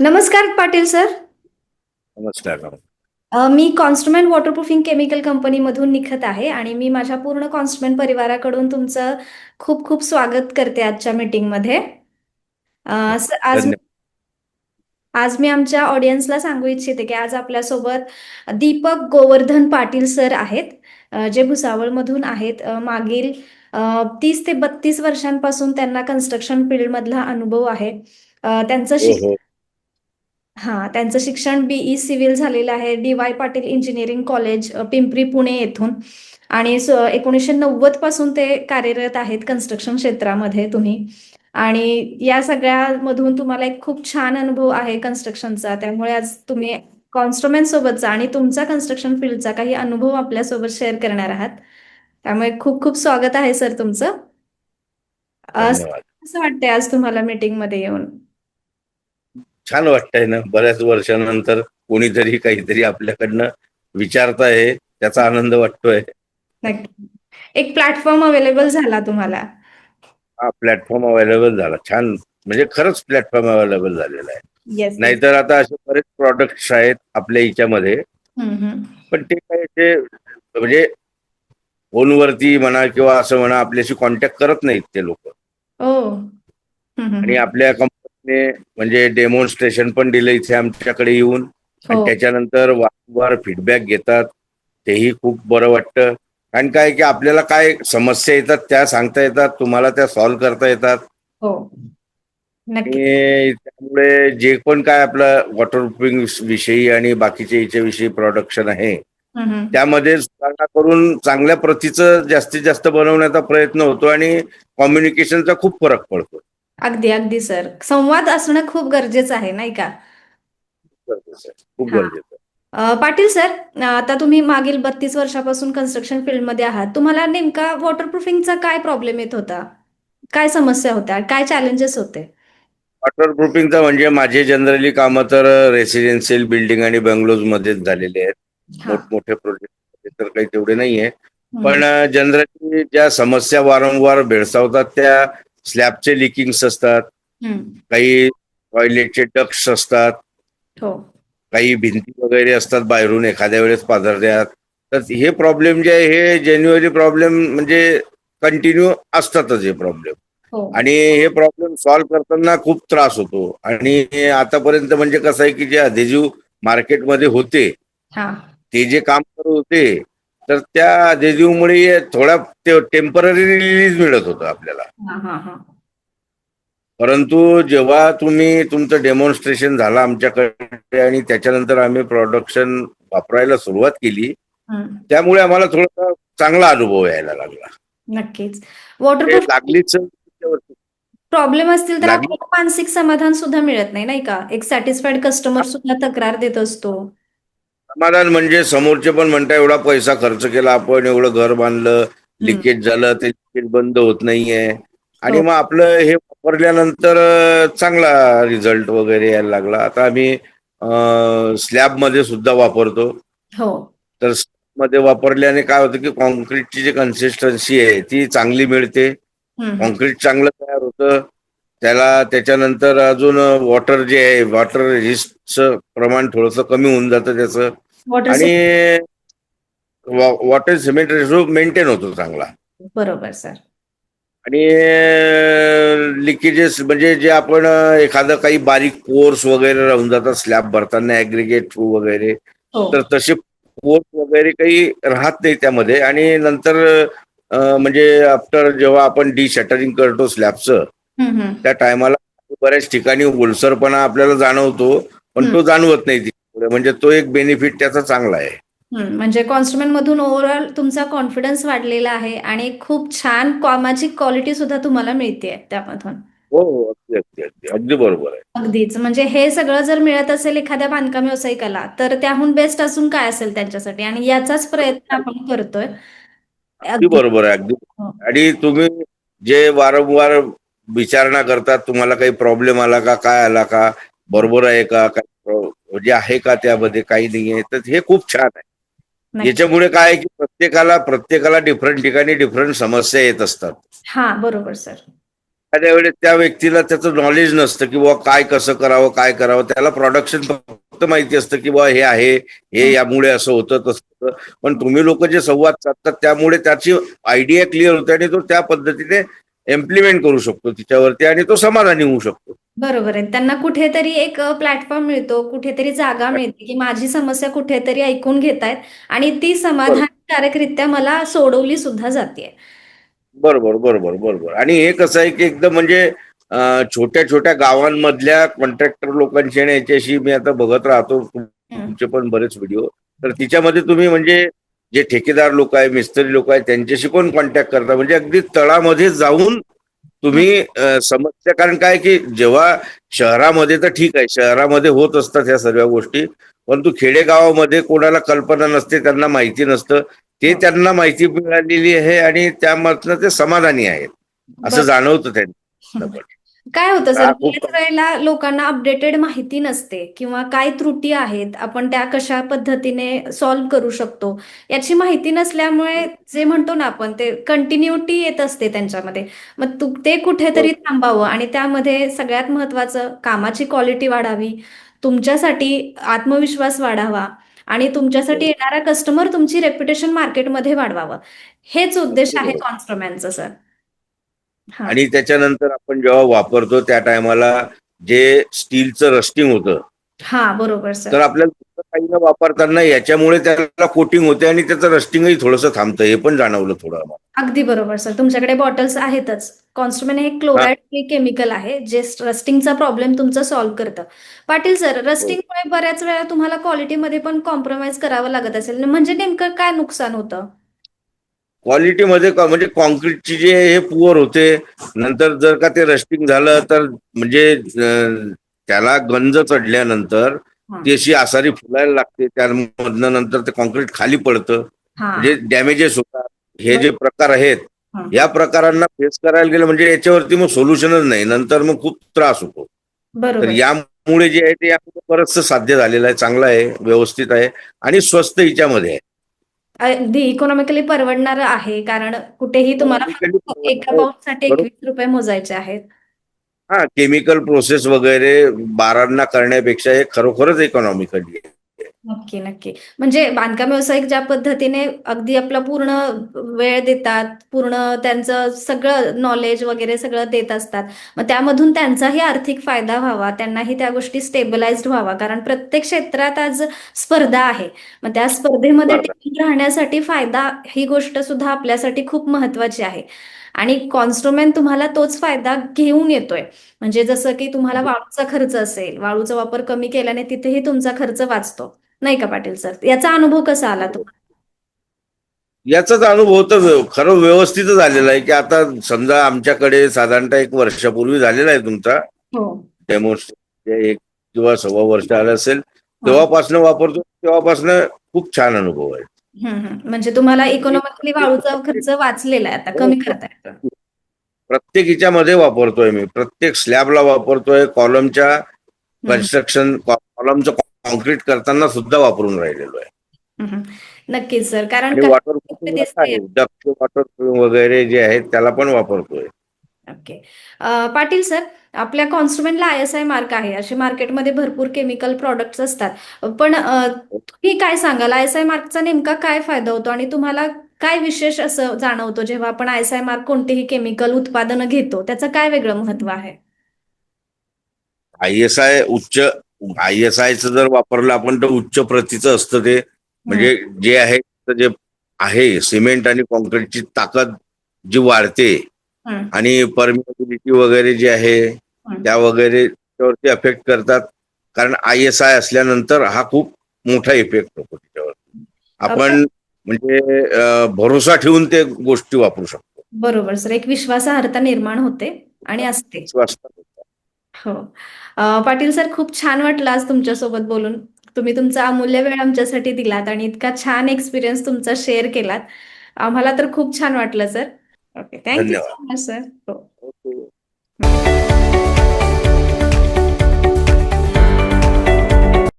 नमस्कार पाटील सर. नमस्कार मी कॉन्स्टमेंट waterproofing chemical कंपनीमधून निघत आहे आणि मी माझ्या पूर्ण कॉन्स्टमेंट परिवाराकडून तुमचं खूप खूप स्वागत करते आजच्या मीटिंगमध्ये आज आज मी आमच्या ऑडियन्सला सांगू इच्छिते की आज आपल्यासोबत दीपक गोवर्धन पाटील सर आहेत जे भुसावळमधून आहेत. मागील तीस ते बत्तीस वर्षांपासून त्यांना कन्स्ट्रक्शन फील्डमधला अनुभव आहे. त्यांचं हो शिक हो त्यांचं शिक्षण बीई सिव्हिल झालेलं आहे D Y Patil engineering college Pimpri Pune येथून. आणि एकोणीसशे नव्वदपासून ते कार्यरत आहेत कन्स्ट्रक्शन क्षेत्रामध्ये तुम्ही. आणि या सगळ्यामधून तुम्हाला एक खूप छान अनुभव आहे कन्स्ट्रक्शनचा त्यामुळे आज तुम्ही कॉन्स्ट्रुमेंट सोबतचा आणि तुमचा कन्स्ट्रक्शन फील्डचा काही अनुभव आपल्यासोबत शेअर करणार आहात. त्यामुळे खूप खूप स्वागत आहे सर तुमचं. अ, धन्यवाद. कसं वाटतंय आज तुम्हाला मीटिंगमध्ये येऊन. छान वाटतंय ना. बऱ्याच वर्षानंतर कोणीतरी काहीतरी आपल्याकडनं विचारत आहे त्याचा आनंद वाटतोय. एक प्लॅटफॉर्म अवेलेबल झाला तुम्हाला? हा प्लॅटफॉर्म अवेलेबल झाला. छान. म्हणजे खरंच प्लॅटफॉर्म अवेलेबल झालेला आहे. येस नाहीतर आता असे बरेच प्रॉडक्ट्स आहेत आपल्या हिच्यामध्ये. पण ते काय ते म्हणजे फोनवरती म्हणा किंवा असं म्हणा आपल्याशी कॉन्टॅक्ट करत नाहीत ते लोक. आणि. आपल्या कंपनीने म्हणजे डेमॉन्स्ट्रेशन पण दिलं इथे आमच्याकडे येऊन. आणि हो. त्याच्यानंतर वारंवार फीडबॅक घेतात. तेही खूप बरं वाटतं. कारण काय की आपल्याला काय समस्या येतात त्या सांगता येतात. तुम्हाला त्या सॉल्व्ह करता येतात. हो. त्यामुळे जे पण काय आपलं वॉटरप्रूफिंग विषयी आणि बाकीच्या याच्याविषयी प्रोडक्शन आहे. त्यामध्ये सुधारणा करून चांगल्या प्रतीचं जास्तीत जास्त बनवण्याचा प्रयत्न होतो आणि कम्युनिकेशनचा खूप फरक पडतो. अगदी अगदी सर. संवाद असणं खूप गरजेचं आहे नाही का? खूप. गरजेचं पाटील सर आता तुम्ही मागील बत्तीस वर्षापासून कन्स्ट्रक्शन फील्डमध्ये आहात. तुम्हाला नेमका वॉटरप्रूफिंगचा काय प्रॉब्लेम येत होता? काय समस्या होत्या? काय चॅलेंजेस होते? वॉटरप्रूफिंगचा म्हणजे माझे जनरली कामं तर रेसिडेन्शियल बिल्डिंग आणि बंगलोज मध्येच झालेले आहेत. मोठमोठे प्रोजेक्ट तर काही तेवढे नाहीये. पण जनरली ज्या समस्या वारंवार भेडसावतात त्या स्लॅबचे लिकिंग्स असतात. काही टॉयलेटचे डक्ट्स असतात हो. काही भिंती वगैरे असतात बाहेरून एखाद्या वेळेस पाझरत्यात तर हे प्रॉब्लेम जे आहे हे जेन्युअली प्रॉब्लेम म्हणजे कंटिन्यू असतातच हे प्रॉब्लेम. हो. आणि हे प्रॉब्लेम सॉल्व्ह करताना खूप त्रास होतो. आणि आतापर्यंत म्हणजे कसं आहे की जे अधेजिव्ह मार्केटमध्ये होते ते जे काम करत होते तर त्या अधेजिव्हमुळे थोडा टेंपररी रिलीज मिळत होतं आपल्याला. हा हा हा. परंतु जेव्हा तुम्ही तुमचं डेमॉन्स्ट्रेशन झालं आमच्याकडे आणि त्याच्यानंतर आम्ही प्रोडक्शन वापरायला सुरुवात केली. त्यामुळे आम्हाला थोडासा चांगला अनुभव यायला लागला. नक्कीच. वॉटरप्रूफ लागलीच प्रॉब्लेम असतील तर आपल्याला मानसिक समाधान सुद्धा मिळत नाही नाही का? एक सॅटिस्फाईड कस्टमर सुद्धा तक्रार देत असतो. समाधान म्हणजे समोरचे पण म्हणता एवढा पैसा खर्च केला आपण एवढं घर बांधलं लिकेज झालं ते लिकेज बंद होत नाहीये. आणि हो. मग आपलं हे वापरल्यानंतर चांगला रिझल्ट वगैरे यायला लागला. आता आम्ही स्लॅबमध्ये सुद्धा वापरतो. हो. तर मध्ये वापरल्याने काय होतं की कॉन्क्रीटची जी कन्सिस्टन्सी आहे ती चांगली मिळते. कॉन्क्रीट चांगलं तयार होतं. त्याला त्याच्यानंतर अजून वॉटर जे आहे वॉटर रेजिस्टचं प्रमाण थोडंसं कमी होऊन जातं त्याचं. आणि वॉटर सिमेंट रेशो मेंटेन होतो चांगला. बरोबर सर आणि लिकेजेस म्हणजे जे आपण एखादं काही बारीक पोर्स वगैरे राहून जातात स्लॅब भरताना ऍग्रिगेट थ्रू वगैरे हो. तर तसे पोर्स वगैरे काही राहत नाही त्यामध्ये. आणि नंतर म्हणजे आफ्टर जेव्हा आपण डी शटरिंग करतो स्लॅबचं. त्या टायमाला बऱ्याच ठिकाणी ओलसरपणा आपल्याला जाणवतो पण तो जाणवत नाही तिकडे म्हणजे तो एक बेनिफिट त्याचा चांगला आहे. म्हणजे कॉन्स्ट्रुमेंट मधून ओव्हरऑल तुमचा कॉन्फिडन्स वाढलेला आहे आणि खूप छान कामाची क्वालिटी सुद्धा तुम्हाला मिळते त्यामधून. हो हो अगदी अगदी अगदी. अगदी बरोबर आहे. अगदीच. म्हणजे हे सगळं जर मिळत असेल एखाद्या बांधकाम व्यावसायिकाला तर त्याहून बेस्ट अजून काय असेल त्यांच्यासाठी? आणि याचाच प्रयत्न आपण करतोय. अगदी अगदी बरोबर आहे अगदी. हो. आणि तुम्ही जे वारंवार विचारणा करतात तुम्हाला काही प्रॉब्लेम आला का काय आला का बरोबर आहे का काय pro- म्हणजे आहे का त्यामध्ये काही नाही आहे तर हे खूप छान आहे. याच्यामुळे काय की प्रत्येकाला प्रत्येकाला डिफरंट ठिकाणी डिफरंट समस्या येत असतात. हा बरोबर सर. एखाद्या वेळेस त्या व्यक्तीला त्याचं नॉलेज नसतं की बुवा काय कसं करावं काय करावं. त्याला प्रोडक्शन फक्त माहिती असतं की बुवा हे आहे हे यामुळे असं होतं तसं पण तुम्ही लोक जे संवाद साधतात त्यामुळे त्याची आयडिया क्लिअर होते आणि तो त्या पद्धतीने इम्प्लिमेंट करू शकतो तिच्यावरती आणि तो समाधानी होऊ शकतो. बरोबर आहे. त्यांना कुठेतरी एक प्लॅटफॉर्म मिळतो कुठेतरी जागा मिळते की माझी समस्या कुठेतरी ऐकून घेतायत आणि ती समाधानकारकरित्या मला सोडवली सुद्धा जाते. बरोबर बरोबर बरोबर. आणि हे कसं आहे की एकदम म्हणजे छोट्या छोट्या गावांमधल्या कॉन्ट्रॅक्टर लोकांशी आणि याच्याशी मी आता बघत राहतो. तुमचे पण बरेच व्हिडिओ तर तिच्यामध्ये तुम्ही म्हणजे जे ठेकेदार लोक आहे मिस्त्री लोक आहेत त्यांच्याशी पण कॉन्टॅक्ट करता म्हणजे अगदी तळामध्ये जाऊन तुम्ही समस्या कारण काय की जेव्हा शहरामध्ये तर ठीक आहे शहरामध्ये होत असतात ह्या सर्व गोष्टी परंतु खेडेगावामध्ये कोणाला कल्पना नसते त्यांना माहिती नसतं ते त्यांना माहिती मिळालेली आहे आणि त्यामधनं ते समाधानी आहेत असं. जाणवतं त्यांना. काय होतं सर हा, बऱ्याच वेळेला लोकांना अपडेटेड माहिती नसते किंवा काय त्रुटी आहेत आपण त्या कशा पद्धतीने सॉल्व्ह करू शकतो याची माहिती नसल्यामुळे जे म्हणतो ना आपण ते कंटिन्युटी येत असते त्यांच्यामध्ये. मग तू ते कुठेतरी थांबावं आणि त्यामध्ये सगळ्यात महत्त्वाचं कामाची क्वालिटी वाढावी तुमच्यासाठी आत्मविश्वास वाढावा आणि तुमच्यासाठी येणारा कस्टमर तुमची रेप्युटेशन मार्केटमध्ये वाढवावं. हेच उद्देश आहे. कॉन्स्ट्रोमॅनचं सर हा आणि त्याच्यानंतर आपण जेव्हा वापरतो त्या टायमाला जे स्टीलचं रस्टिंग होतं. हा बरोबर सर. तर आपल्याला काही न वापरताना याच्यामुळे त्याला कोटिंग होते आणि त्याचं रस्टिंगही थोडंसं थांबतं हे पण जाणवलं थोडं आम्हाला. अगदी बरोबर सर. तुमच्याकडे बॉटल्स आहेतच. कॉन्स्ट्रुमेन हे क्लोराईड फ्री केमिकल आहे जे रस्टिंगचा प्रॉब्लेम तुमचा सॉल्व्ह करतं. पाटील सर रस्टिंगमुळे बऱ्याच वेळा तुम्हाला क्वालिटीमध्ये पण कॉम्प्रोमाइज करावं लागत असेल. म्हणजे नेमकं काय नुकसान होतं? क्वालिटीमध्ये म्हणजे कॉन्क्रीटची जे हे पुअर होते नंतर जर का ते रस्टिंग झालं तर म्हणजे त्याला गंज चढल्यानंतर. ती अशी आसारी फुलायला लागते त्यामधनं नंतर ते कॉन्क्रीट खाली पडतं. म्हणजे डॅमेजेस होतात हे जे प्रकार आहेत. या प्रकारांना फेस करायला गेलं म्हणजे याच्यावरती मग सोल्युशनच नाही नंतर मग खूप त्रास होतो. तर यामुळे जे आहे ते बरंचसं साध्य झालेलं आहे चांगलं आहे व्यवस्थित आहे आणि स्वस्त हिच्यामध्ये आहे. अगदी इकॉनॉमिकली परवडणारं आहे कारण कुठेही तुम्हाला फक्त एका पाऊचसाठी बरोबर. एकवीस रुपये मोजायचे आहेत हा केमिकल प्रोसेस वगैरे बारांना करण्यापेक्षा हे खरोखरच इकॉनॉमिकली आहे नक्की नक्की. म्हणजे बांधकाम व्यावसायिक ज्या पद्धतीने अगदी आपला पूर्ण वेळ देतात पूर्ण त्यांचं सगळं नॉलेज वगैरे सगळं देत असतात मग त्यामधून त्यांचाही आर्थिक फायदा व्हावा त्यांनाही त्या गोष्टी स्टेबलाइज्ड व्हावा कारण प्रत्येक क्षेत्रात आज स्पर्धा आहे. मग त्या स्पर्धेमध्ये स्पर्धा. टिकून राहण्यासाठी फायदा ही गोष्ट सुद्धा आपल्यासाठी खूप महत्वाची आहे. आणि कॉन्स्ट्रोमॅन तुम्हाला तोच फायदा घेऊन येतोय. म्हणजे जसं की तुम्हाला वाळूचा खर्च असेल वाळूचा वापर कमी केल्याने तिथेही तुमचा खर्च वाचतो. नाही का पाटील सर? याचा अनुभव कसा आला तुम्हाला? याचाच अनुभव तर खरं व्यवस्थितच आलेला आहे की आता समजा आमच्याकडे साधारणतः एक वर्षापूर्वी झालेला आहे तुमचा. हो. एक किंवा सव्वा वर्ष आलं असेल तेव्हापासनं वापरतो तेव्हापासनं खूप छान अनुभव आहे. म्हणजे तुम्हाला इकॉनॉमिकली वाळूचा खर्च वाचलेला आहे आता कमी करता येतो प्रत्येक हिच्यामध्ये वापरतोय मी. प्रत्येक स्लॅबला वापरतोय कॉलमच्या कन्स्ट्रक्शन कॉलमचं कॉन्क्रीट करताना सुद्धा वापरून राहिलेलो आहे. नक्कीच सर. कारण वॉटर वगैरे जे आहेत त्याला पण वापरतोय. ओके. पाटील सर आपल्या कॉन्स्ट्रुमेंटला आय एस आय मार्क आहे. असे मार्केटमध्ये भरपूर केमिकल प्रॉडक्ट्स असतात. पण तुम्ही काय सांगाल? आय एस आय मार्कचा नेमका काय फायदा होतो? आणि तुम्हाला काय विशेष असं जाणवतो? जेव्हा आपण आय एस आय मार्क कोणतेही केमिकल उत्पादनं घेतो त्याचं काय वेगळं महत्त्व आहे? आय एस आय उच्च आय एस आयचं जर वापरलं आपण तर उच्च प्रतीचं असतं ते. म्हणजे जे आहे जे आहे सिमेंट आणि कॉन्क्रीटची ताकद जी वाढते. आणि परमिबिलिटी वगैरे जे आहे त्या वगैरे त्यावरती अफेक्ट करतात. कारण आय एस आय असल्यानंतर हा खूप मोठा इफेक्ट होतो त्याच्यावर आपण म्हणजे भरोसा ठेवून ते गोष्टी वापरू शकतो. बरोबर सर. एक विश्वासार्हता निर्माण होते आणि असते. स्वस्त हो. अ, पाटील सर खूप छान वाटलं आज तुमच्यासोबत बोलून. तुम्ही तुमचा अमूल्य वेळ आमच्यासाठी दिलात आणि इतका छान एक्सपिरियन्स तुमचा शेअर केलात. आम्हाला तर खूप छान वाटलं सर. ओके थँक्यू धन्यवाद. सो मच सर हो. ओके